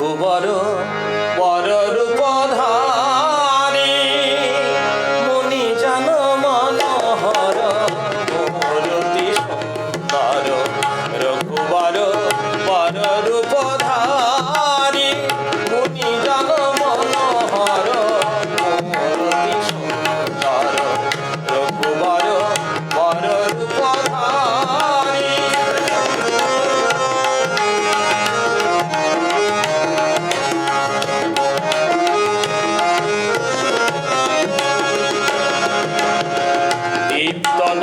বড় নিত্যল